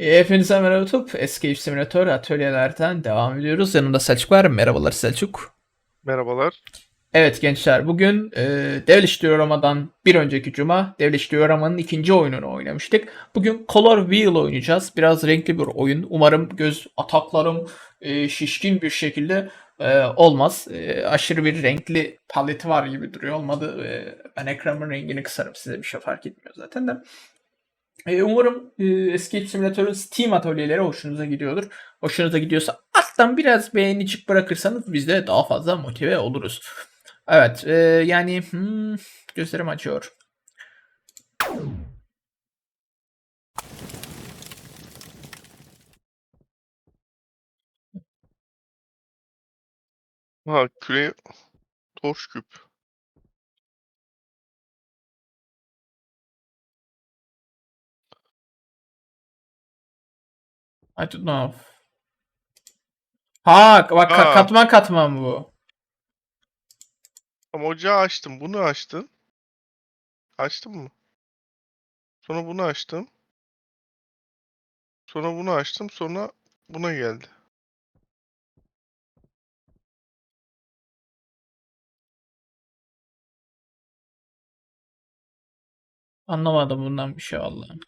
E, Hepinize merhaba YouTube. Escape Simulator atölyelerden devam ediyoruz. Yanımda Selçuk var. Merhabalar Selçuk. Merhabalar. Evet gençler bugün e, Devilish Diorama'dan bir önceki cuma Devilish Diorama'nın ikinci oyununu oynamıştık. Bugün Color Wheel oynayacağız. Biraz renkli bir oyun. Umarım göz ataklarım e, şişkin bir şekilde e, olmaz. E, aşırı bir renkli paleti var gibi duruyor. Olmadı e, ben ekranın rengini kısarım. Size bir şey fark etmiyor zaten de. E, umarım e, Escape Simulator'ın Steam atölyeleri hoşunuza gidiyordur. Hoşunuza gidiyorsa alttan biraz beğenicik bırakırsanız biz de daha fazla motive oluruz. Evet e, yani hmm, gözlerim acıyor. Ha küre torç küp. I don't know. Ha bak ka- Ha. katman katman bu. Ama ocağı açtım. Bunu açtın. Açtım mı? Sonra bunu açtım. Sonra bunu açtım. Sonra buna geldi. Anlamadım bundan bir şey vallahi.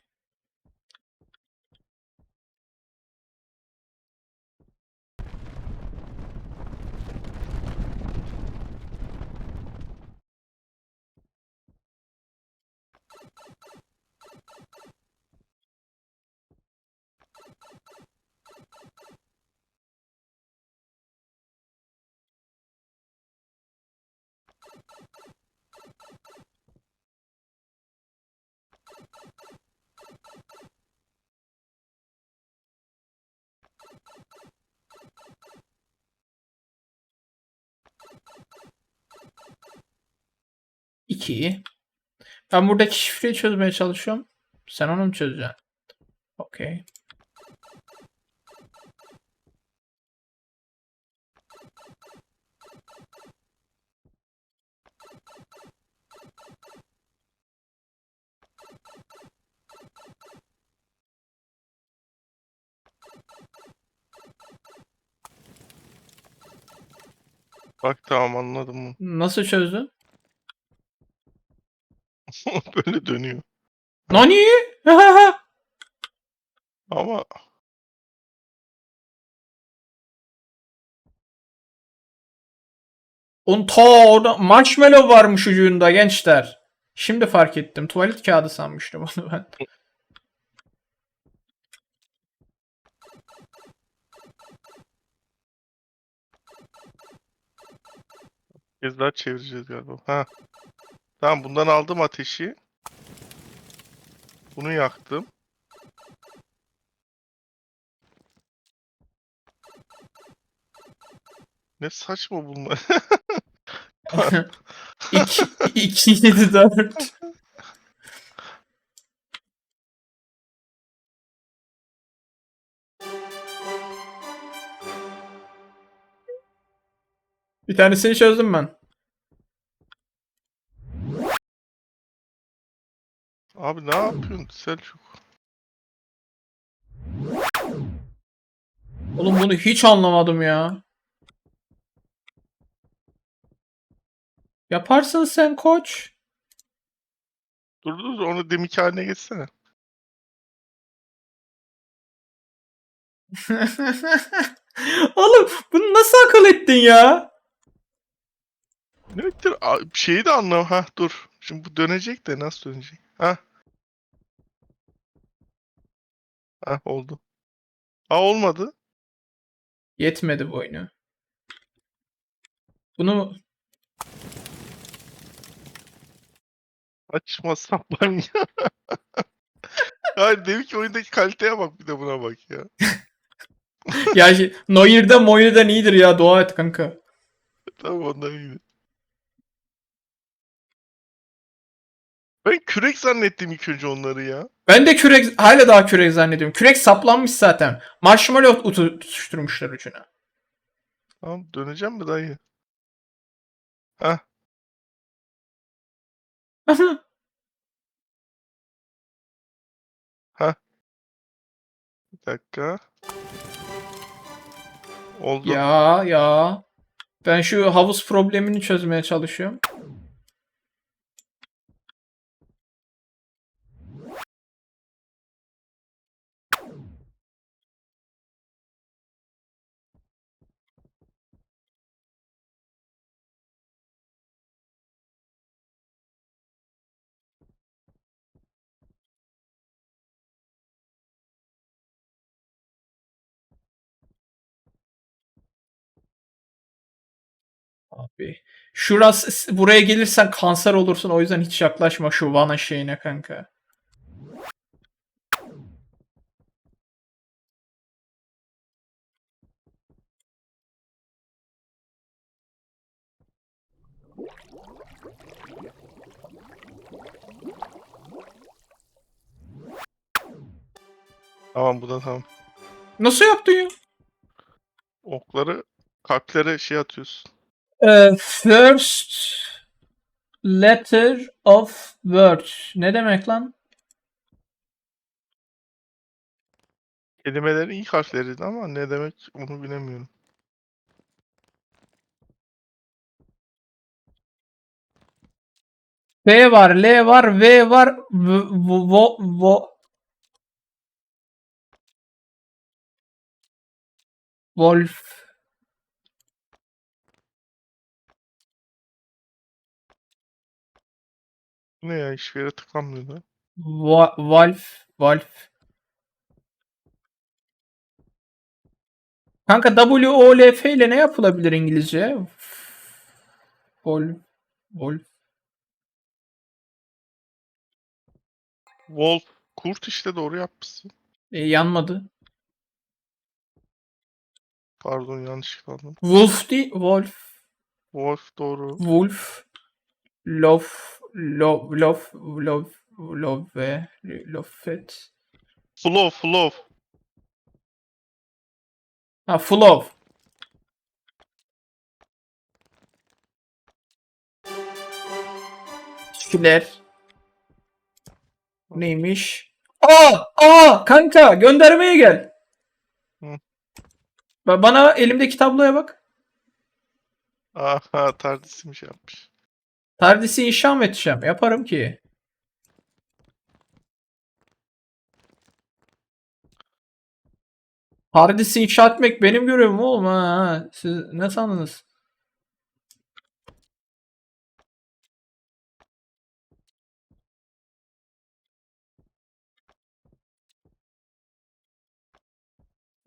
İki. Ben buradaki şifreyi çözmeye çalışıyorum. Sen onu mu çözeceksin? Okey. Bak tamam anladım. Nasıl çözdün? Böyle dönüyor. Nani? Ama Onun ta orada marshmallow varmış ucunda gençler. Şimdi fark ettim. Tuvalet kağıdı sanmıştım onu ben. kez daha çevireceğiz galiba. Ha. Tamam bundan aldım ateşi. Bunu yaktım. Ne saçma bunlar. 2 2 7 4 Bir tanesini çözdüm ben. Abi ne yapıyorsun Selçuk? Oğlum bunu hiç anlamadım ya. Yaparsın sen koç. Dur dur onu deminki haline geçsene. Oğlum bunu nasıl akıl ettin ya? A- Şeyi de anlam. Ha dur. Şimdi bu dönecek de nasıl dönecek? Ha. Ha oldu. Ha olmadı. Yetmedi bu oyunu. Bunu Açma sapan ya. Hayır demin ki oyundaki kaliteye bak bir de buna bak ya. ya şi- Neuer'den Moyer'den iyidir ya dua et kanka. Tamam ondan iyi. Ben kürek zannettim ilk önce onları ya. Ben de kürek hala daha kürek zannediyorum. Kürek saplanmış zaten. Marshmallow utu- tutuşturmuşlar ucuna. Tamam döneceğim mi dayı? Ha ha. Bir dakika. Oldu. Ya ya. Ben şu havuz problemini çözmeye çalışıyorum. Abi. Şurası buraya gelirsen kanser olursun o yüzden hiç yaklaşma şu Van'a şeyine kanka. Tamam bu da tamam. Nasıl yaptın ya? Okları kalplere şey atıyorsun. First letter of word. Ne demek lan? Kelimelerin ilk harfleriydi ama ne demek onu bilemiyorum. V var, L var, V var, v, v, vo, vo. Wolf. Ne ya hiçbir yere tıklanmıyordu. Va, Wolf. Wolf. Kanka W, O, L, F ile ne yapılabilir İngilizce? Wolf. Wolf. Wolf. Kurt işte doğru yapmışsın. E, yanmadı. Pardon yanlış kaldım. Wolf değil. Wolf. Wolf doğru. Wolf. Lof. Lof. Lof. Lof. Lof. Ve. Lofet. Flow, flow. Ha full of. Teşekkürler. Neymiş? Aa! Aa! Kanka göndermeye gel. Hı. Ba- Bana elimdeki tabloya bak. Aha şey yapmış. Tardisi inşa mı edeceğim? Yaparım ki. Tardisi inşa etmek benim görevim oğlum ha. Siz ne sandınız?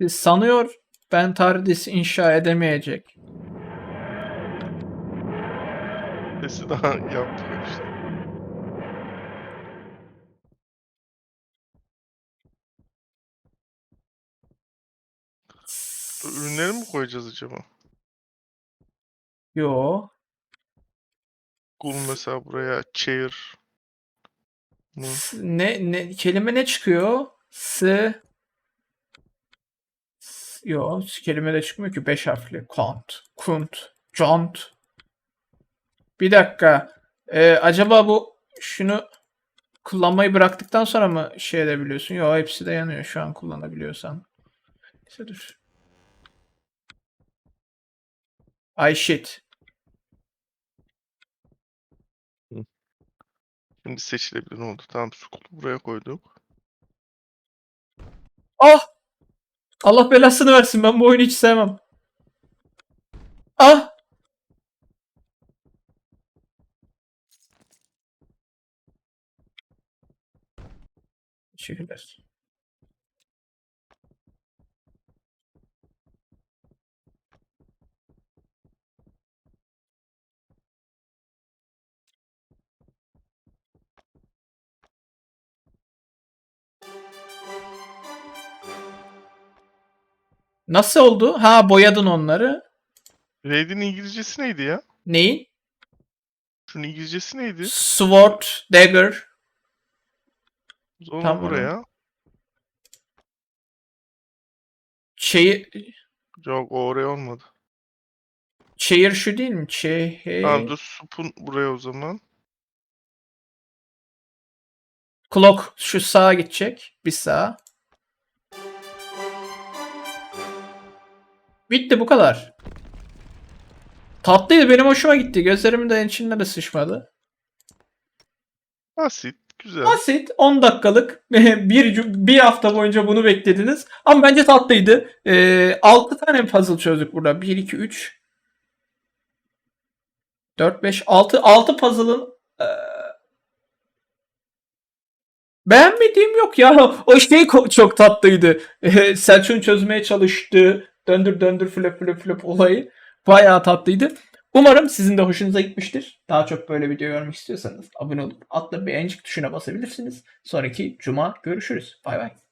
Siz sanıyor ben Tardis inşa edemeyecek. Sesi daha yaptık işte. Ürünleri mi koyacağız acaba? Yo. Kul mesela buraya chair. Mı? Ne ne kelime ne çıkıyor? S Yo, kelime de çıkmıyor ki 5 harfli. Kont, kunt, jont. Bir dakika. Ee, acaba bu şunu kullanmayı bıraktıktan sonra mı şey edebiliyorsun? Yo, hepsi de yanıyor şu an kullanabiliyorsan. Neyse dur. Ay shit. Şimdi seçilebilir oldu. Tamam school buraya koyduk. Ah! Allah belasını versin ben bu oyunu hiç sevmem. Ah! Teşekkürler. Nasıl oldu? Ha boyadın onları. Raid'in İngilizcesi neydi ya? Neyin? Şunun İngilizcesi neydi? Sword, dagger. Sonra Tamam. buraya. Şeyi, Yok o oraya olmadı. chair şu değil mi? Şey, Tamam dur supun buraya o zaman. Clock şu sağa gidecek. Bir sağa. Bitti bu kadar. Tatlıydı benim hoşuma gitti. Gözlerimin de içinde de sıçmadı. Basit. Güzel. Basit 10 dakikalık bir, bir hafta boyunca bunu beklediniz. Ama bence tatlıydı. Ee, 6 tane puzzle çözdük burada. 1, 2, 3 4, 5, 6 6 puzzle'ın ee, beğenmediğim yok ya. O şey çok tatlıydı. Ee, Selçuk'un çözmeye çalıştığı döndür döndür flip flip flip olayı bayağı tatlıydı. Umarım sizin de hoşunuza gitmiştir. Daha çok böyle video görmek istiyorsanız abone olup altta beğencik tuşuna basabilirsiniz. Sonraki cuma görüşürüz. Bay bay.